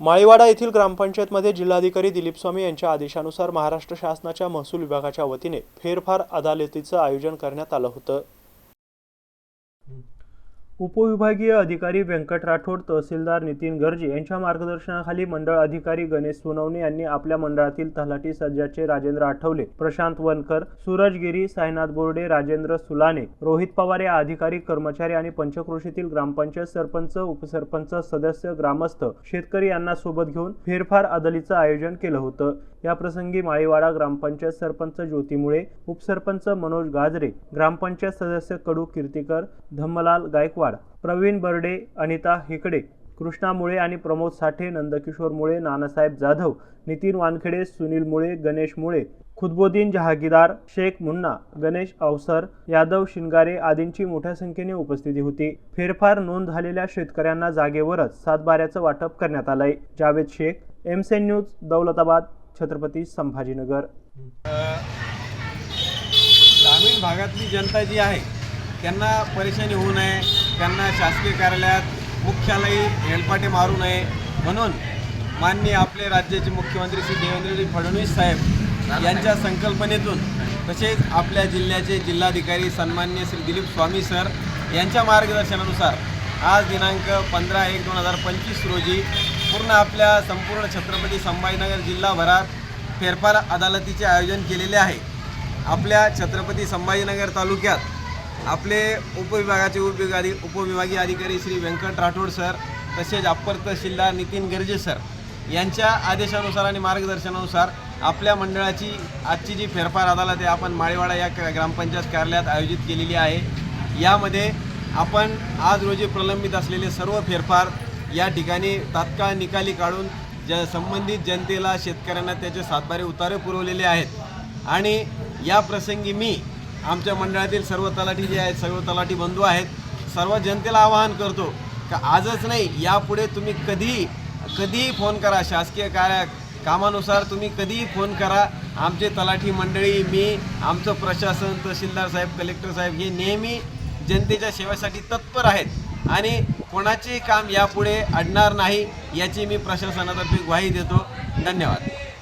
माळीवाडा येथील ग्रामपंचायतमध्ये जिल्हाधिकारी दिलीप स्वामी यांच्या आदेशानुसार महाराष्ट्र शासनाच्या महसूल विभागाच्या वतीने फेरफार अदालतीचं आयोजन करण्यात आलं होतं. उपविभागीय अधिकारी व्यंकट राठोड तहसीलदार नितीन गर्जे यांच्या मार्गदर्शनाखाली मंडळ अधिकारी गणेश सोनवणे यांनी आपल्या मंडळातील तलाठी सज्जाचे राजेंद्र आठवले प्रशांत वनकर सूरज गिरी साईनाथ बोर्डे राजेंद्र सुलाने रोहित पवार या अधिकारी कर्मचारी आणि पंचक्रोशीतील ग्रामपंचायत सरपंच उपसरपंच सदस्य ग्रामस्थ शेतकरी यांना सोबत घेऊन फेरफार अदलीचं आयोजन केलं होतं. या प्रसंगी माळीवाडा ग्रामपंचायत सरपंच ज्योतीमुळे उपसरपंच मनोज गाजरे ग्रामपंचायत सदस्य कडू कीर्तीकर धम्मलाल गायकवाड प्रवीण बर्डे अनिता हिकडे कृष्णा मुळे आणि प्रमोद साठे नंदकिशोर मुळे नानासाहेब जाधव नितीन वानखेडे सुनील मुळे गणेश मुळे खुदबुद्दीन जहागीरदार शेख मुन्ना गणेश अवसर यादव शिंगारे आदींची मोठ्या संख्येने उपस्थिती होती. फेरफार नोंद झालेल्या शेतकऱ्यांना जागेवरच सातबाऱ्याचं वाटप करण्यात आलंय. जावेद शेख एमसेन न्यूज दौलताबाद. छत्रपती संभाजीनगर. ग्रामीण भागातली जनता जी आहे त्यांना परेशानी होऊ नये त्यांना शासकीय कार्यालयात मुख्यालयी हेलपाटे मारू नये. म्हणून माननीय आपले राज्याचे मुख्यमंत्री श्री देवेंद्रजी फडणवीस साहेब यांच्या संकल्पनेतून तसेच आपल्या जिल्ह्याचे जिल्हाधिकारी सन्मान्य श्री दिलीप स्वामी सर यांच्या मार्गदर्शनानुसार आज दिनांक पंधरा एक दोन हजार पंचवीस रोजी पूर्ण आपल्या संपूर्ण छत्रपती संभाजीनगर जिल्हाभरात फेरफार अदालतीचे आयोजन केलेले आहे. आपल्या छत्रपती संभाजीनगर तालुक्यात आपले उपविभागाचे उपविभागी उपविभागीय अधिकारी श्री व्यंकट राठोड सर तसेच अप्पर तहसीलदार नितीन गर्जे सर यांच्या आदेशानुसार आणि मार्गदर्शनानुसार आपल्या मंडळाची आजची जी फेरफार अदालत आहे आपण माळेवाडा या क- ग्रामपंचायत कार्यालयात आयोजित केलेली आहे. यामध्ये आपण आज रोजी प्रलंबित असलेले सर्व फेरफार या ठिकाणी तात्काळ निकाली काढून ज संबंधित जनतेला शेतकऱ्यांना त्याचे सातबारे उतारे पुरवलेले आहेत. आणि या प्रसंगी मी आमच्या मंडळातील सर्व तलाठी जे आहेत सर्व तलाठी बंधू आहेत सर्व जनतेला आवाहन करतो का आजच नाही यापुढे तुम्ही कधीही कधीही फोन करा. शासकीय कार्य कामानुसार तुम्ही कधीही फोन करा. आमचे तलाठी मंडळी मी आमचं प्रशासन तहसीलदार साहेब कलेक्टर साहेब हे नेहमी जनतेच्या सेवेसाठी तत्पर आहेत. आणि कोणाचे काम यापुढे अडणार नाही याची मी प्रशासनातर्फे ग्वाही देतो. धन्यवाद.